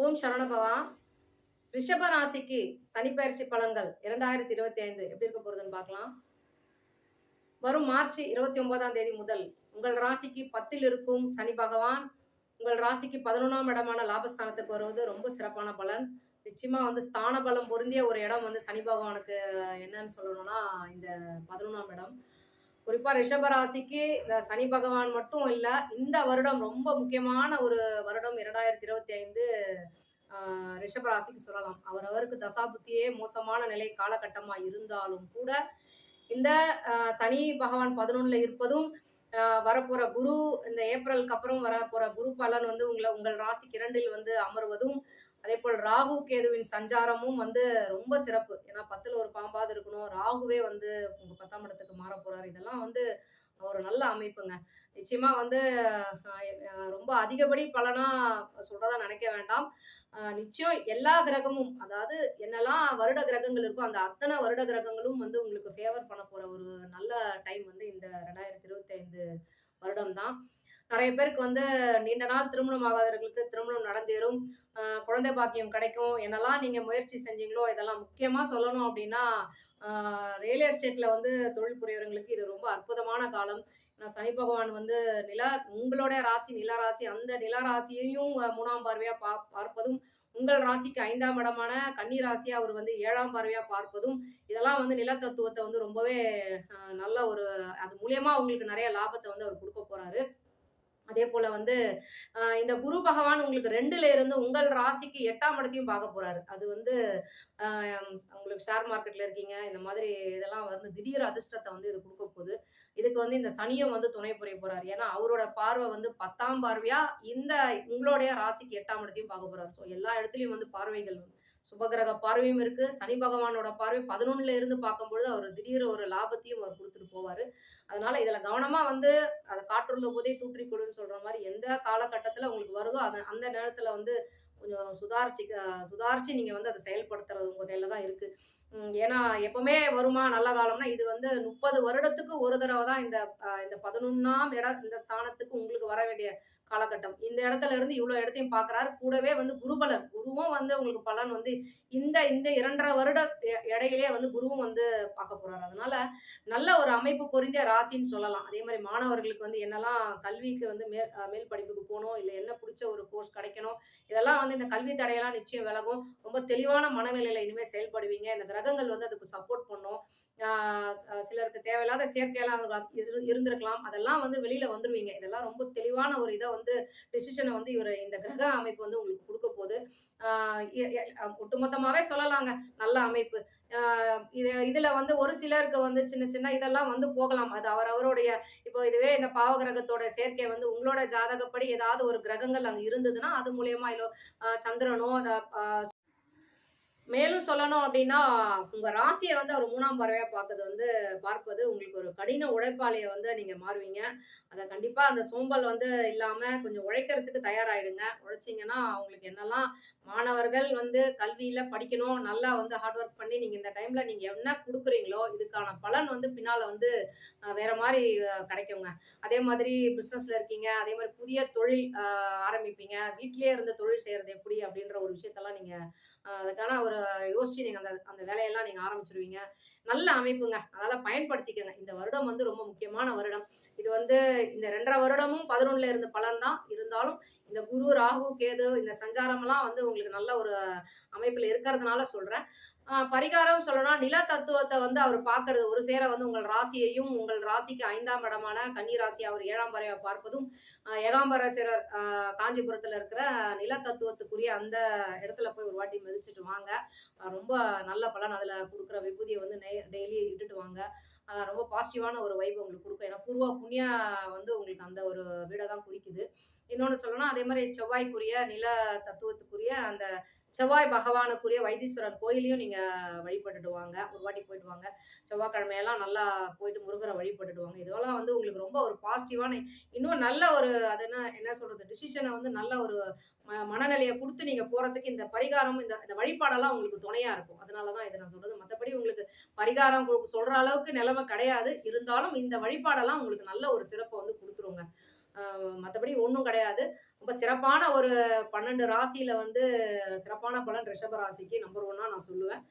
ஓம் சரணபவா ரிஷப ராசிக்கு சனிப்பயிற்சி பலன்கள் இரண்டாயிரத்தி இருபத்தி ஐந்து எப்படி இருக்க போகுதுன்னு பார்க்கலாம். வரும் மார்ச் இருபத்தி ஒன்பதாம் தேதி முதல் உங்கள் ராசிக்கு பத்தில் இருக்கும் சனி பகவான் உங்கள் ராசிக்கு பதினொன்றாம் இடமான லாபஸ்தானத்துக்கு வருவது ரொம்ப சிறப்பான பலன். நிச்சயமா வந்து ஸ்தான பலம் பொருந்திய ஒரு இடம் வந்து சனி பகவானுக்கு என்னன்னு சொல்லணும்னா இந்த பதினொன்றாம் இடம். குறிப்பா ரிஷப ராசிக்கு இந்த சனி பகவான் மட்டும் இல்ல இந்த வருடம் ரொம்ப முக்கியமான ஒரு வருடம் இரண்டாயிரத்தி இருபத்தி ஐந்து ரிஷப ராசிக்கு சொல்லலாம். அவரவருக்கு தசாபுத்தியே மோசமான நிலை காலகட்டமா இருந்தாலும் கூட இந்த சனி பகவான் பதினொன்னுல இருப்பதும் வரப்போற குரு இந்த ஏப்ரலுக்கு அப்புறம் வரப்போற குரு பலன் வந்து உங்களை உங்கள் ராசிக்கு இரண்டில் வந்து அமர்வதும் அதே போல் ராகு கேதுவின் சஞ்சாரமும் வந்து ரொம்ப சிறப்பு. ஏன்னா பத்துல ஒரு பாம்பாவது இருக்கணும். ராகுவே வந்து உங்க பத்தாம் இடத்துக்கு மாற போறாரு. இதெல்லாம் வந்து ஒரு நல்ல அமைப்புங்க. நிச்சயமா வந்து ரொம்ப அதிகப்படி பலனா சொல்றதா நினைக்க வேண்டாம். நிச்சயம் எல்லா கிரகமும் அதாவது என்னெல்லாம் வருட கிரகங்கள் இருக்கோ அந்த அத்தனை வருட கிரகங்களும் வந்து உங்களுக்கு ஃபேவர் பண்ண போற ஒரு நல்ல டைம் வந்து இந்த ரெண்டாயிரத்தி இருபத்தி ஐந்து வருடம் தான் நிறைய பேருக்கு வந்து நீண்ட நாள் திருமணம் ஆகாதவர்களுக்கு திருமணம் நடந்தேறும். குழந்தை பாக்கியம் கிடைக்கும். என்னெல்லாம் நீங்கள் முயற்சி செஞ்சீங்களோ இதெல்லாம் முக்கியமாக சொல்லணும் அப்படின்னா ரியல் எஸ்டேட்டில் வந்து தொழில் புரியவர்களுக்கு இது ரொம்ப அற்புதமான காலம். ஏன்னா சனி பகவான் வந்து நிலா உங்களுடைய ராசி நிலா ராசி அந்த நிலா ராசியையும் மூணாம் பார்வையாக பா பார்ப்பதும் உங்கள் ராசிக்கு ஐந்தாம் இடமான கன்னி ராசியை அவர் வந்து ஏழாம் பார்வையாக பார்ப்பதும் இதெல்லாம் வந்து நில தத்துவத்தை வந்து ரொம்பவே நல்ல ஒரு அது மூலியமாக உங்களுக்கு நிறைய லாபத்தை வந்து அவர் கொடுக்க போகிறாரு அதே போல வந்து இந்த குரு பகவான் உங்களுக்கு ரெண்டுல இருந்து உங்கள் ராசிக்கு எட்டாம் இடத்தையும் பார்க்க போறாரு. அது வந்து உங்களுக்கு ஷேர் மார்க்கெட்ல இருக்கீங்க. இந்த மாதிரி இதெல்லாம் வந்து திடீர் அதிர்ஷ்டத்தை வந்து இது கொடுக்க போகுது. இதுக்கு வந்து இந்த சனியும் வந்து துணை புரிய போறாரு. ஏன்னா அவரோட பார்வை வந்து பத்தாம் பார்வையா இந்த உங்களுடைய ராசிக்கு எட்டாம் இடத்தையும் பார்க்க போறாரு. ஸோ எல்லா இடத்துலையும் வந்து பார்வைகள் வந்து சுபகிரக பார்வையும் இருக்கு. சனி பகவானோட பார்வை பதினொன்னுல இருந்து பார்க்கும்பொழுது அவர் திடீர் ஒரு லாபத்தையும் அவர் கொடுத்துட்டு போவாரு. அதனால இதுல கவனமா வந்து அதை காற்றுள்ள போதே தூற்றிக்கொள்ளுன்னு சொல்ற மாதிரி எந்த காலகட்டத்துல உங்களுக்கு வருதோ அதை அந்த நேரத்துல வந்து கொஞ்சம் சுதாரிச்சு சுதாரிச்சு நீங்க வந்து அதை செயல்படுத்துறது உங்க கையில தான் இருக்கு. ஏன்னா எப்பவுமே வருமா நல்ல காலம்னா இது வந்து முப்பது வருடத்துக்கு ஒரு தடவை தான் இந்த இந்த பதினொன்னாம் இடம் இந்த ஸ்தானத்துக்கு உங்களுக்கு வர வேண்டிய காலகட்டம். இந்த இடத்துல இருந்து இவ்வளோ இடத்தையும் பார்க்குறாரு கூடவே வந்து குருபலன். குருவும் வந்து உங்களுக்கு பலன் வந்து இந்த இந்த இரண்டரை வருட எ- இடையிலேயே வந்து குருவும் வந்து பார்க்க போறாரு. அதனால நல்ல ஒரு அமைப்பு பொருந்திய ராசின்னு சொல்லலாம். அதே மாதிரி மாணவர்களுக்கு வந்து என்னெல்லாம் கல்விக்கு வந்து மேல் மேல் படிப்புக்கு போகணும் இல்லை என்ன பிடிச்ச ஒரு கோர்ஸ் கிடைக்கணும் இதெல்லாம் வந்து இந்த கல்வி தடையெல்லாம் நிச்சயம் விலகும். ரொம்ப தெளிவான மனநிலையில இனிமேல் செயல்படுவீங்க. இந்த கிரகங்கள் வந்து அதுக்கு சப்போர்ட் பண்ணும். சிலருக்கு தேவையில்லாத செயற்கையெல்லாம் இரு- இருந்திருக்கலாம். அதெல்லாம் வந்து வெளியில வந்துருவீங்க. இதெல்லாம் ரொம்ப தெளிவான ஒரு இதை வந்து டிசிஷனை வந்து இவர் இந்த கிரக அமைப்பு வந்து உங்களுக்கு கொடுக்க போகுது. ஒட்டுமொத்தமாகவே ஒட்டுமொத்தமாவே சொல்லலாங்க. நல்ல அமைப்பு. இது இதுல வந்து ஒரு சிலருக்கு வந்து சின்ன சின்ன இதெல்லாம் வந்து போகலாம். அது அவர் அவருடைய இப்போ இதுவே இந்த பாவகிரகத்தோட சேர்க்கை வந்து உங்களோட ஜாதகப்படி ஏதாவது ஒரு கிரகங்கள் அங்கே இருந்ததுன்னா அது மூலயமா இல்லை சந்திரனோ மேலும் சொல்லணும் அப்படின்னா உங்க ராசியை வந்து அவர் மூணாம் பறவையா பார்க்கறது வந்து பார்ப்பது உங்களுக்கு ஒரு கடின உழைப்பாளிய வந்து நீங்க மாறுவீங்க. அதை கண்டிப்பா அந்த சோம்பல் வந்து இல்லாம கொஞ்சம் உழைக்கிறதுக்கு தயாராயிடுங்க. உழைச்சிங்கன்னா அவங்களுக்கு என்னெல்லாம் மாணவர்கள் வந்து கல்வியில படிக்கணும் நல்லா வந்து ஹார்ட் ஒர்க் பண்ணி நீங்க இந்த டைம்ல நீங்க என்ன கொடுக்குறீங்களோ இதுக்கான பலன் வந்து பின்னால வந்து வேற மாதிரி கிடைக்குங்க. அதே மாதிரி பிசினஸ்ல இருக்கீங்க அதே மாதிரி புதிய தொழில் ஆரம்பிப்பீங்க. வீட்டிலேயே இருந்து தொழில் செய்யறது எப்படி அப்படின்ற ஒரு விஷயத்தெல்லாம் நீங்க அதுக்கான ஒரு யோசிச்சு நீங்க அந்த அந்த வேலையெல்லாம் நீங்க ஆரம்பிச்சிருவீங்க. நல்ல அமைப்புங்க. அதனால பயன்படுத்திக்கங்க. இந்த வருடம் வந்து ரொம்ப முக்கியமான வருடம். இது வந்து இந்த ரெண்டரை வருடமும் பதினொன்னுல இருந்து பலன் தான். இருந்தாலும் இந்த குரு ராகு கேது இந்த சஞ்சாரம்லாம் வந்து உங்களுக்கு நல்ல ஒரு அமைப்புல இருக்கிறதுனால சொல்றேன். பரிகாரம் சொல்லணும்னா நில தத்துவத்தை வந்து அவர் பார்க்கறது. ஒரு சேர வந்து உங்கள் ராசியையும் உங்கள் ராசிக்கு ஐந்தாம் இடமான கன்னி ராசி அவர் ஏழாம் பறவை பார்ப்பதும் ஏகாம்பரேஸ்வரர் காஞ்சிபுரத்துல இருக்கிற நில தத்துவத்துக்குரிய அந்த இடத்துல போய் ஒரு வாட்டி மிதிச்சிட்டு வாங்க. ரொம்ப நல்ல பலன் அதுல கொடுக்குற விபூதியை வந்து டெய்லி இட்டுட்டு வாங்க. ரொம்ப பாசிட்டிவான ஒரு வைப் உங்களுக்கு கொடுக்கும். ஏன்னா பூர்வ புண்ணிய வந்து உங்களுக்கு அந்த ஒரு வீடை தான் குறிக்குது. இன்னொன்று சொல்லணும்னா அதே மாதிரி செவ்வாய்க்குரிய நில தத்துவத்துக்குரிய அந்த செவ்வாய் பகவானுக்குரிய வைத்தீஸ்வரன் கோயிலையும் நீங்க வழிபட்டுட்டு வாங்க. ஒரு வாட்டி போயிட்டு வாங்க. செவ்வாய்க்கிழமையெல்லாம் நல்லா போயிட்டு முருகரை வழிபட்டுட்டு வாங்க. இதெல்லாம் வந்து உங்களுக்கு ரொம்ப ஒரு பாசிட்டிவான இன்னும் நல்ல ஒரு அது என்ன என்ன சொல்றது? டிசிஷனை வந்து நல்ல ஒரு ம- மனநிலையை கொடுத்து நீங்க போறதுக்கு இந்த பரிகாரம் இந்த இந்த வழிபாடெல்லாம் உங்களுக்கு துணையா இருக்கும். அதனாலதான் இதை நான் சொல்றது. மற்றபடி உங்களுக்கு பரிகாரம் கு- சொல்ற அளவுக்கு நிலைமை கிடையாது. இருந்தாலும் இந்த வழிபாடெல்லாம் உங்களுக்கு நல்ல ஒரு சிறப்பை வந்து கொடுத்துருங்க. மற்றபடி ஒன்றும் கிடையாது. இப்போ சிறப்பான ஒரு 12 ராசியில வந்து சிறப்பான பலன் ரிஷப ராசிக்கு நம்பர் ஒன்னாக நான் சொல்லுவேன்.